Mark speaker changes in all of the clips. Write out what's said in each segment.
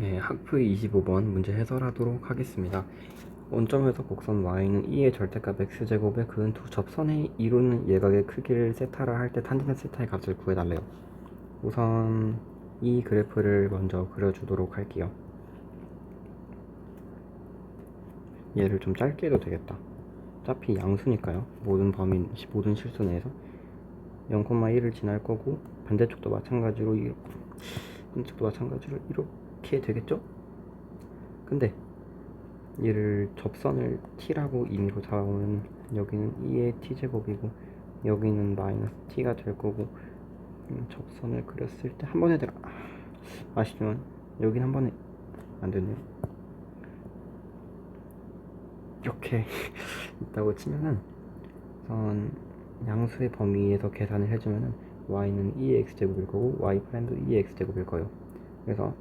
Speaker 1: 네, 학부 25번 문제 해설하도록 하겠습니다. 원점에서 곡선 y는 2의 절대값 x제곱에 그은 두 접선에 이루는 예각의 크기를 세타라 할 때 탄젠트 세타의 값을 구해달래요. 우선 이 그래프를 먼저 그려주도록 할게요. 얘를 좀 짧게 해도 되겠다. 어차피 양수니까요. 모든 범위, 모든 실수 내에서 0,1을 지날 거고 반대쪽도 마찬가지로 이 반대쪽도 마찬가지로 이렇게 되겠죠? 근데 얘를 접선을 t라고 임의로 잡으면 여기는 2의 t제곱이고 여기는 마이너스 t가 될 거고 음, 접선을 그렸을 때 한 번에 들어 아, 아시지만 여긴 한 번에 안 되네요 이렇게 있다고 치면은 우선 양수의 범위에서 계산을 해주면은 y는 2의 x제곱일 거고 y 프라임도 2의 x제곱일 거예요 그래서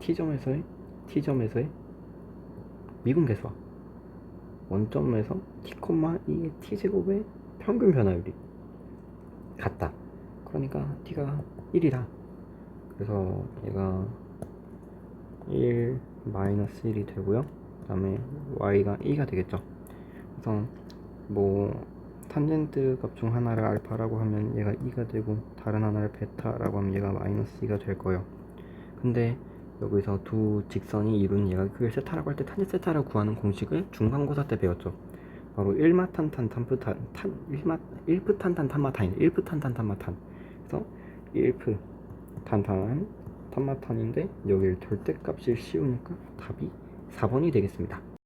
Speaker 1: t점에서의 t점에서의 미분 계수와 원점에서 t, 2의 t제곱의 평균 변화율이 같다. 그러니까 t가 1이다. 그래서 얘가 1 마이너스 1이 되고요. 그 다음에 y가 2가 되겠죠. 그래서 뭐 탄젠트 값 중 하나를 알파라고 하면 얘가 2가 되고 다른 하나를 베타라고 하면 얘가 마이너스 2가 될 거예요. 근데 여기서 두 직선이 이루는 얘가 그걸 세타라고 할 때 탄젠트 세타를 구하는 공식을 중간고사 때 배웠죠. 바로 1마탄탄 탄프탄 탄 1마 1프탄탄 탄마탄이 1프탄탄 탄마탄. 그래서 1프 탄탄 탄마탄인데 여기를 절대값을 씌우니까 답이 4번이 되겠습니다